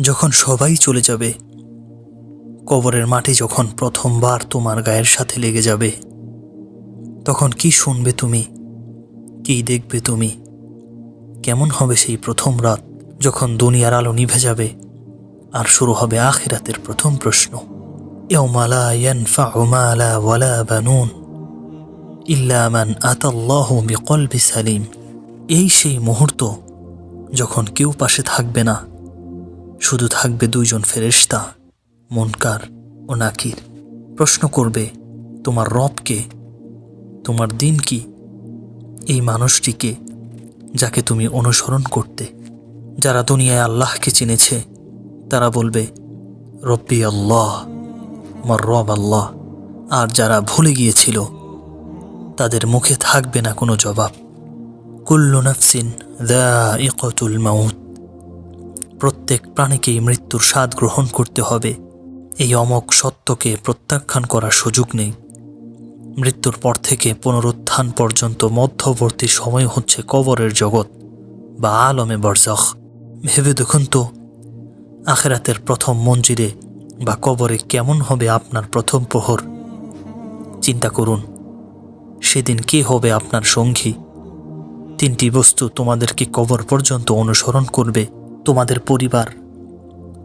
যখন সবাই চলে যাবে, কবরের মাটি যখন প্রথমবার তোমার গায়ের সাথে লেগে যাবে, তখন কি শুনবে তুমি? কি দেখবে তুমি? কেমন হবে সেই প্রথম রাত যখন দুনিয়ার আলো নিভে যাবে? আর শুরু হবে আখেরাতের প্রথম প্রশ্ন। মালা ওয়ালা বানুন আতাল্লাহ এই সেই মুহূর্ত যখন কেউ পাশে থাকবে না শুধু থাকবে দুইজন ফেরেশতা, মনকার ও নাকির। প্রশ্ন করবে, তোমার রবকে তোমার দিন কি? এই মানুষটিকে যাকে তুমি অনুসরণ করতে? যারা দুনিয়ায় আল্লাহকে চিনেছে, তারা বলবে, রব্বি আল্লাহ, আমার রব আল্লাহ। আর যারা ভুলে গিয়েছিল, তাদের মুখে থাকবে না কোনো জবাব। কুল্লু নাফসিন দাইকাতুল মাউত। প্রত্যেক প্রাণীকেই মৃত্যুর স্বাদ গ্রহণ করতে হবে। এই অমক সত্যকে প্রত্যাখ্যান করার সুযোগ নেই। মৃত্যুর পর থেকে পুনরুত্থান পর্যন্ত মধ্যবর্তী সময় হচ্ছে কবরের জগৎ বা আলমে বরজখ। ভেবে দেখুন তো, আখেরাতের প্রথম মঞ্জিরে বা কবরে কেমন হবে আপনার প্রথম প্রহর? চিন্তা করুন, সেদিন কে হবে আপনার সঙ্গী? তিনটি বস্তু তোমাদেরকে কবর পর্যন্ত অনুসরণ করবে। তোমাদের পরিবার,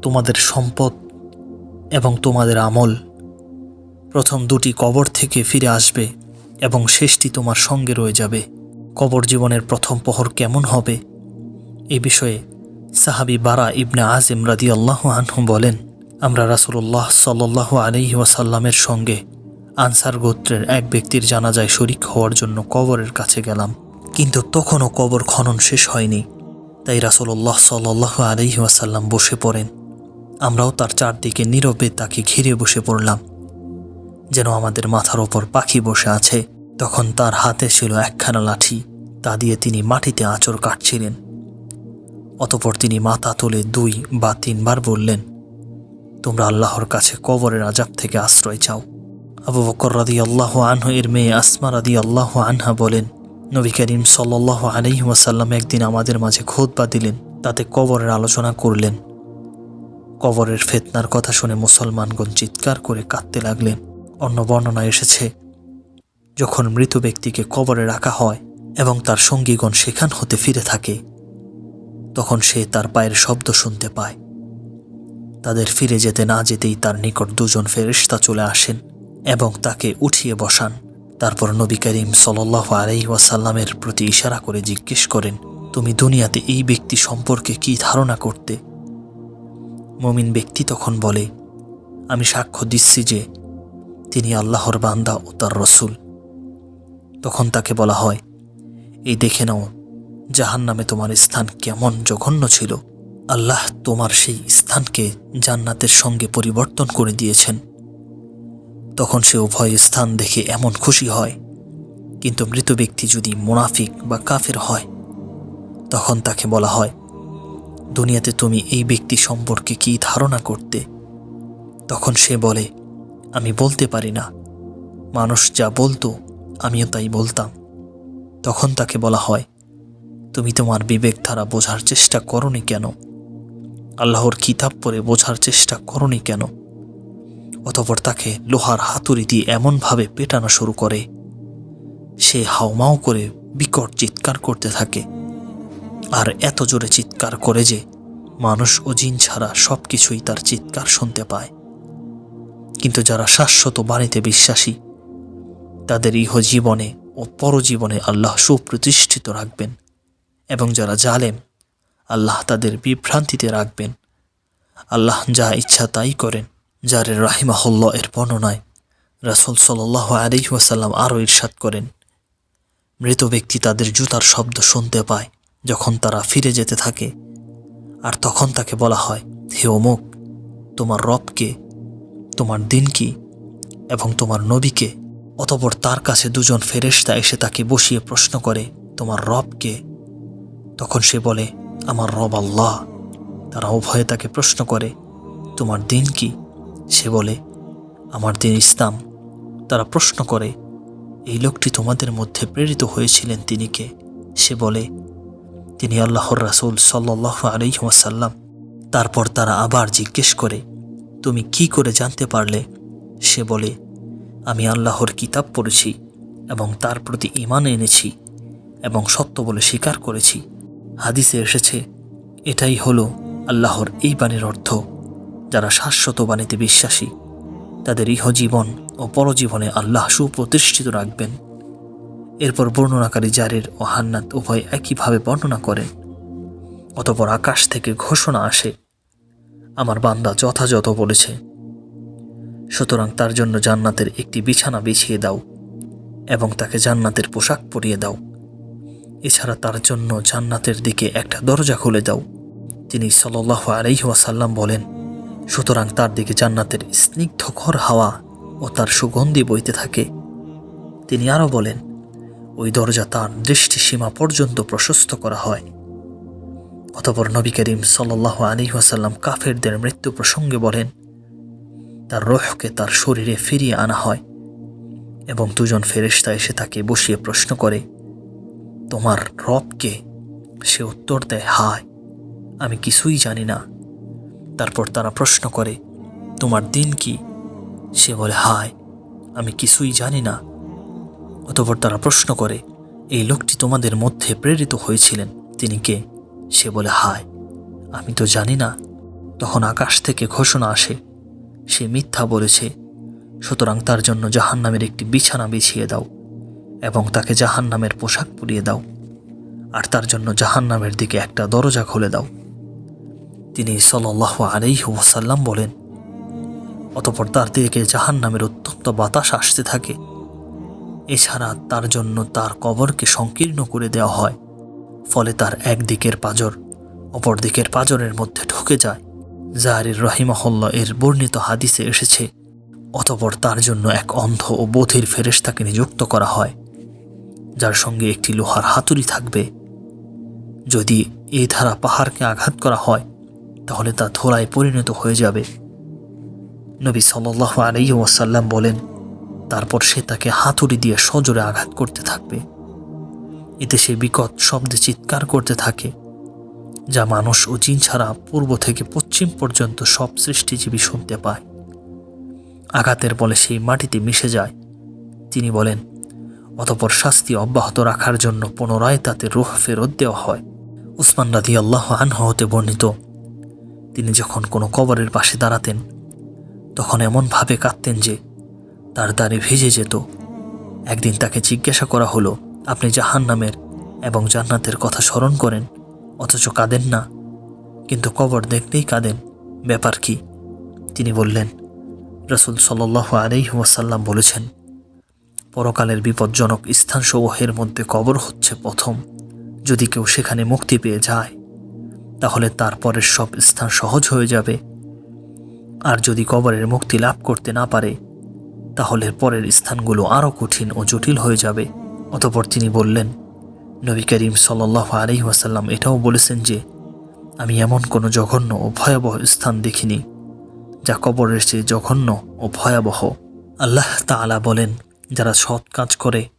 তোমাদের সম্পদ এবং তোমাদের আমল। প্রথম দুটি কবর থেকে ফিরে আসবে এবং শেষটি তোমার সঙ্গে রয়ে যাবে। কবর জীবনের প্রথম প্রহর কেমন হবে? এ বিষয়ে সাহাবি বারা ইবনে আজিম রাদি আল্লাহ আনহু বলেন, আমরা রাসুল্লাহ সাল্লাহ আলহি ওয়াসাল্লামের সঙ্গে আনসার গোত্রের এক ব্যক্তির জানাজায় শরিক হওয়ার জন্য কবরের কাছে গেলাম। কিন্তু তখনও কবর খনন শেষ হয়নি। তাই রাসুল্লাহ সাল্লাহ আলহি ওয়াসাল্লাম বসে পড়েন। আমরাও তার চারদিকে নীরবে তাকে ঘিরে বসে পড়লাম। যেন আমাদের মাথার ওপর পাখি বসে আছে। তখন তার হাতে ছিল একখানা লাঠি, তা দিয়ে তিনি মাটিতে আঁচড় কাটছিলেন। অতপর তিনি মাথা তুলে দুই বা তিনবার বললেন, তোমরা আল্লাহর কাছে কবরের আজাব থেকে আশ্রয় চাও। আবু বকর রাদি আল্লাহ আনহু এর মেয়ে আসমা রাদি আল্লাহ আনহা বলেন নবী করিম সাল্লাহ আলহি ওয়াসাল্লাম একদিন আমাদের মাঝে খোদবা দিলেন, তাতে কবরের আলোচনা করলেন। কবরের ফেতনার কথা শুনে মুসলমানগণ চিৎকার করে কাঁদতে লাগলেন। অন্য বর্ণনা এসেছে, যখন মৃত ব্যক্তিকে কবরে রাখা হয় এবং তার সঙ্গীগণ সেখান হতে ফিরে থাকে, তখন সে তার পায়ের শব্দ শুনতে পায়। তাদের ফিরে যেতে না যেতেই তার নিকট দুজন ফেরিস্তা চলে আসেন এবং তাকে উঠিয়ে বসান। তারপর নবী করিম সাল্লাহ আলাই ওয়াসাল্লামের প্রতি ইশারা করে জিজ্ঞেস করেন, তুমি দুনিয়াতে এই ব্যক্তি সম্পর্কে কি ধারণা করতে? মমিন ব্যক্তি তখন বলে, আমি সাক্ষ্য দিচ্ছি যে তিনি আল্লাহর বান্দা ও তার রসুল। তখন তাকে বলা হয়, এই দেখে নাও জাহান নামে তোমার স্থান কেমন জঘন্য ছিল। আল্লাহ তোমার সেই স্থানকে জান্নাতের সঙ্গে পরিবর্তন করে দিয়েছেন। তখন সে উভয় স্থান দেখে এমন খুশি হয়। কিন্তু মৃত ব্যক্তি যদি মুনাফিক বা কাফের হয়, তখন তাকে বলা হয়, দুনিয়াতে তুমি এই ব্যক্তি সম্পর্কে কি ধারণা করতে? তখন সে বলে, আমি বলতে পারি না। মানুষ যা বলতো, আমিও তাই বলতাম। তখন তাকে বলা হয়, তুমি তোমার বিবেক দ্বারা বোঝার চেষ্টা করনি কেন? আল্লাহর কিতাব পড়ে বোঝার চেষ্টা করনি কেন? অতপর তাকে লোহার হাতুড়ি দিয়ে এমনভাবে পেটানো শুরু করে। সে হাওমাও করে বিকট চিৎকার করতে থাকে। আর এত জোরে চিৎকার করে যে মানুষ ও জিন ছাড়া সব কিছুই তার চিৎকার শুনতে পায়। কিন্তু যারা শাশ্বত বাণীতে বিশ্বাসী, তাদের ইহ জীবনে ও পরজীবনে আল্লাহ সুপ্রতিষ্ঠিত রাখবেন এবং যারা জালেম, আল্লাহ তাদের বিভ্রান্তিতে রাখবেন। আল্লাহ যা ইচ্ছা তাই করেন। যার রাহিমাহুল্লাহ এর বর্ণনায় রাসুল সাল্লাহ আলি ওয়াসাল্লাম আরও ইরশাদ করেন, মৃত ব্যক্তি তাদের জুতার শব্দ শুনতে পায় যখন তারা ফিরে যেতে থাকে আর তখন তাকে বলা হয়, হে অমুক, তোমার রবকে তোমার দিন কি? এবং তোমার নবীকে অতপর তার কাছে দুজন ফেরেশতা এসে তাকে বসিয়ে প্রশ্ন করে, তোমার রবকে তখন সে বলে, আমার রব আল্লাহ। তারা উভয়ে তাকে প্রশ্ন করে, তোমার দিন কি? সে বলে, আমার দিন ইসলাম। তারা প্রশ্ন করে, এই লোকটি তোমাদের মধ্যে প্রেরিত হয়েছিলেন তিনি কে? সে বলে, তিনি আল্লাহর রাসুল সাল্লাহ আলহিমাসাল্লাম তারপর তারা আবার জিজ্ঞেস করে, তুমি কি করে জানতে পারলে? সে বলে, আমি আল্লাহর কিতাব পড়েছি এবং তার প্রতি ইমান এনেছি এবং সত্য বলে স্বীকার করেছি। হাদিসে এসেছে, এটাই হলো আল্লাহর এই বাণীর অর্থ। যারা শাশ্বত বাণীতে বিশ্বাসী, তাদের ইহজীবন ও পরজীবনে আল্লাহ সুপ্রতিষ্ঠিত রাখবেন। এরপর বর্ণনাকারী জারির ও হান্নাত উভয় একইভাবে বর্ণনা করেন অতপর আকাশ থেকে ঘোষণা আসে, আমার বান্দা যথাযথ বলেছে। সুতরাং তার জন্য জান্নাতের একটি বিছানা বিছিয়ে দাও এবং তাকে জান্নাতের পোশাক পরিয়ে দাও। এছাড়া তার জন্য জান্নাতের দিকে একটা দরজা খুলে দাও। তিনি সাল্লাহ ওয়াসাল্লাম বলেন সুতরাং তার দিকে জান্নাতের স্নিগ্ধকর হাওয়া ও তার সুগন্ধি বইতে থাকে। তিনি আরও বলেন, ওই দরজা তার দৃষ্টি সীমা পর্যন্ত প্রশস্ত করা হয়। অতপর নবী করিম সাল্লাহ আলী ওয়াসাল্লাম কাফেরদের মৃত্যু প্রসঙ্গে বলেন, তার রোহকে তার শরীরে ফিরিয়ে আনা হয় এবং দুজন ফেরেশতা এসে তাকে বসিয়ে প্রশ্ন করে, তোমার রবকে সে উত্তর দেয়, হায়, আমি কিছুই জানি না। তারপর তারা প্রশ্ন করে, তোমার দিন কি? সে বলে, হায়, আমি কিছুই জানি না। অতপর তারা প্রশ্ন করে, এই লোকটি তোমাদের মধ্যে প্রেরিত হয়েছিলেন, তিনি কে? সে বলে, হায়, আমি তো জানি না। তখন আকাশ থেকে ঘোষণা আসে, সে মিথ্যা বলেছে, সুতরাং তার জন্য জাহান্নামের একটি বিছানা বিছিয়ে দাও এবং তাকে জাহান্নামের পোশাক পরিয়ে দাও, আর তার জন্য জাহান্নামের দিকে একটা দরজা খুলে দাও। তিনি সাল্লাহ আলাইহি ওয়াসাল্লাম বলেন, অতপর তার দিকে জাহান্নামের অত্যন্ত বাতাস আসতে থাকে। এছাড়া তার জন্য তার কবরকে সংকীর্ণ করে দেওয়া হয়, ফলে তার একদিকের পাজর অপর দিকের পাজরের মধ্যে ঢুকে যায়। জাহারির রহিমহল্লা এর বর্ণিত হাদিসে এসেছে, অতপর তার জন্য এক অন্ধ ও বোধির ফেরেশতাকে নিযুক্ত করা হয়, যার সঙ্গে একটি লোহার হাতুড়ি থাকবে। যদি এই ধারা পাহাড়কে আঘাত করা হয় তাহলে তা ধোলায় পরিণত হয়ে যাবে। নবী সাল্লাহ আলাই ওয়াসাল্লাম বলেন, তারপর সে তাকে হাতুড়ি দিয়ে সজোরে আঘাত করতে থাকবে। এতে সে বিকট শব্দে চিৎকার করতে থাকে, যা মানুষ ও জিন ছাড়া পূর্ব থেকে পশ্চিম পর্যন্ত সব সৃষ্টিজীবী শুনতে পায়। আঘাতের বলে সেই মাটিতে মিশে যায়। তিনি বলেন, অতপর শাস্তি অব্যাহত রাখার জন্য পুনরায় তাতে রুহ ফেরত দেওয়া হয়। উসমান রাধি আল্লাহ আনহ হতে বর্ণিত তিনি যখন কোনো কবরের পাশে দাঁড়াতেন, তখন এমনভাবে কাঁদতেন যে তার দাড়ি ভিজে যেত। একদিন তাকে জিজ্ঞাসা করা হলো, আপনি জাহান নামের এবং জান্নাতের কথা স্মরণ করেন? অথচ কাঁদেন না? কিন্তু কবর দেখলেই কাঁদেন। ব্যাপার কি? তিনি বললেন, রসুল সাল্লাহ আলাই ওয়াসাল্লাম বলেছেন, পরকালের বিপজ্জনক স্থানসমূহের মধ্যে কবর হচ্ছে প্রথম। যদি কেউ সেখানে মুক্তি পেয়ে যায় তাহলে তারপরের সব স্থান সহজ হয়ে যাবে। আর যদি কবরের মুক্তি লাভ করতে না পারে, তাহলে পরের স্থানগুলো আরও কঠিন ও জটিল হয়ে যাবে। অতপর তিনি বললেন, নবী করিম সাল্লাহ আলি ওয়াসাল্লাম এটাও বলেছেন যে, আমি এমন কোনো জঘন্য ও ভয়াবহ স্থান দেখিনি, যা কবরের চেয়ে জঘন্য ও ভয়াবহ। আল্লাহ তাআলা বলেন, যারা সৎ কাজ করে,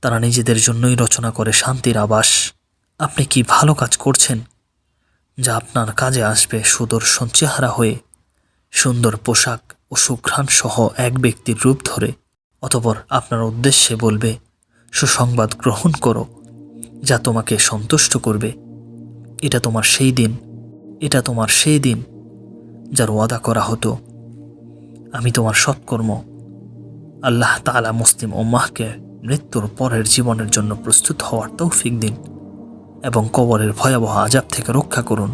তারা নিজেদের জন্যই রচনা করে শান্তির আবাস। আপনি কি ভালো কাজ করছেন? যা আপনার কাজে আসবে সুদর্শন চেহারা হয়ে। সুন্দর পোশাক ও সুঘ্রাণ সহ এক ব্যক্তির রূপ ধরে। অতপর আপনার উদ্দেশ্যে বলবে, সুসংবাদ গ্রহণ করো, যা তোমাকে সন্তুষ্ট করবে। এটা তোমার সেই দিন, এটা তোমার সেই দিন, যার ওয়াদা করা হতো। আমি তোমার সৎকর্ম। আল্লাহ তালা মুসলিম ওম্মাহকে মৃত্যুর পরের জীবনের জন্য প্রস্তুত হওয়ার তৌফিক দিন। এবং কবরের ভয়াবহ আজাব থেকে রক্ষা করুন।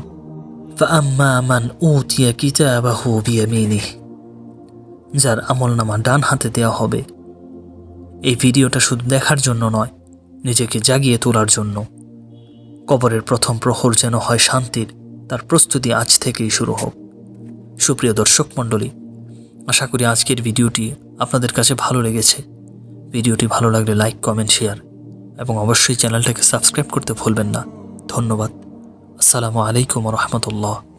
যার আমল নামা ডান হাতে দেওয়া হবে। এই ভিডিওটা শুধু দেখার জন্য নয়, নিজেকে জাগিয়ে তোলার জন্য। কবরের প্রথম প্রহর যেন হয় শান্তির, তার প্রস্তুতি আজ থেকেই শুরু হোক। সুপ্রিয় দর্শক মণ্ডলী, আশা করি আজকের ভিডিওটি আপনাদের কাছে ভালো লেগেছে। ভিডিওটি ভালো লাগলে লাইক, কমেন্ট, শেয়ার। এবং অবশ্যই চ্যানেলটাকে সাবস্ক্রাইব করতে ভুলবেন না। ধন্যবাদ। আসসালামু আলাইকুম রহমতুল্লাহ।